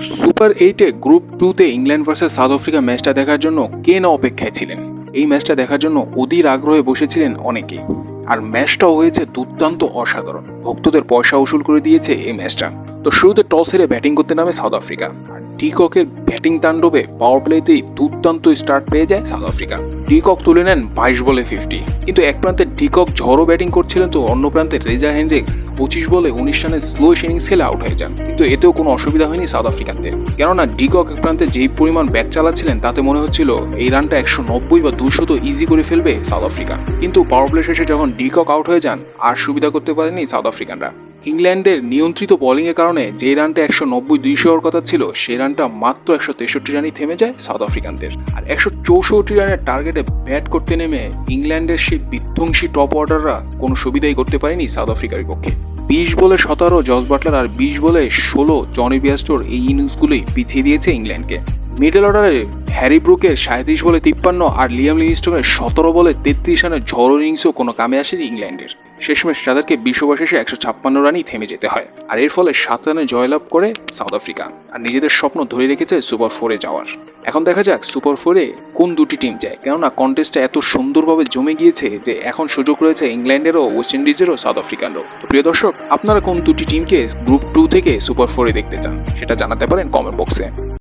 Super এইটে group টুতে England versus south Africa ম্যাচটা দেখার জন্য কে না অপেক্ষায় ছিলেন? এই ম্যাচটা দেখার জন্য অধীর আগ্রহে বসেছিলেন অনেকেই। আর ম্যাচটাও হয়েছে দুর্দান্ত অসাধারণ। ভক্তদের পয়সা উসুল করে দিয়েছে এই ম্যাচটা। তো শুরুতে টস হেরে ব্যাটিং করতে নামে সাউথ আফ্রিকা। ডিককের ব্যাটিং তাণ্ডবে পাওয়ার প্লেতেই দুর্দান্ত স্টার্ট পেয়ে যায় সাউথ আফ্রিকা ডিকক তুলে নেন বাইশ বলে ফিফটি কিন্তু এক প্রান্তে ডিকক ঝড়ো ব্যাটিং করছিলেন তো অন্য প্রান্তে রেজা হেনরিক্স পঁচিশ বলে উনিশ রানের স্লো ইনিংস খেলে আউট হয়ে যান। কিন্তু এতেও কোনো অসুবিধা হয়নি সাউথ আফ্রিকানদের কেননা ডিকক এক প্রান্তে যেই পরিমাণ ব্যাট চালাচ্ছিলেন, তাতে মনে হচ্ছিল এই রানটা একশো নব্বই বা দুশো তো ইজি করে ফেলবে সাউথ আফ্রিকা কিন্তু পাওয়ার প্লে শেষে যখন ডিকক আউট হয়ে যান, আর সুবিধা করতে পারেনি সাউথ আফ্রিকানরা ইংল্যান্ডের নিয়ন্ত্রিত বোলিংয়ের কারণে যে রানটা একশো নব্বই, দুইশো কথা ছিল সেই রানটা মাত্র একশো তেষট্টি রানই থেমে যায় সাউথ আফ্রিকানদের। আর একশো চৌষট্টি রানের টার্গেটে ব্যাট করতে নেমে ইংল্যান্ডের সেই বিধ্বংসী টপ অর্ডাররা কোনো সুবিধাই করতে পারেনি সাউথ আফ্রিকার পক্ষে বিশ বলে সতেরো জস বাটলার আর বিশ বলে ষোলো জনি বিয়াস্টোর এই ইনিংসগুলোই পিছিয়ে দিয়েছে ইংল্যান্ডকে। মিডল অর্ডারে হ্যারি ব্রুকের সাঁত্রিশ বলে তিপ্পান্ন আর লিয়াম লিংস্টনের সতেরো বলে তেত্রিশ রানের ঝড়ো ইনিংসও কোনো কামে আসেনি ইংল্যান্ডের। শেষমেশ তাদেরকে বিশ ওভার শেষে একশো ছাপ্পান্ন রানই থেমে যেতে হয়, আর এর ফলে সাত রানে জয়লাভ করে সাউথ আফ্রিকা, আর নিজেদের স্বপ্ন ধরে রেখেছে সুপার ফোরে যাওয়ার। এখন দেখা যাক সুপার ফোরে কোন দুটি টিম যায়, কেননা কন্টেস্টটা এত সুন্দরভাবে জমে গিয়েছে যে এখন সুযোগ রয়েছে ইংল্যান্ডেরও, ওয়েস্ট ইন্ডিজেরও, সাউথ আফ্রিকানরও। তো প্রিয় দর্শক, আপনারা কোন দুটি টিমকে গ্রুপ টু থেকে সুপার ফোরে দেখতে চান, সেটা জানাতে পারেন কমেন্ট বক্সে।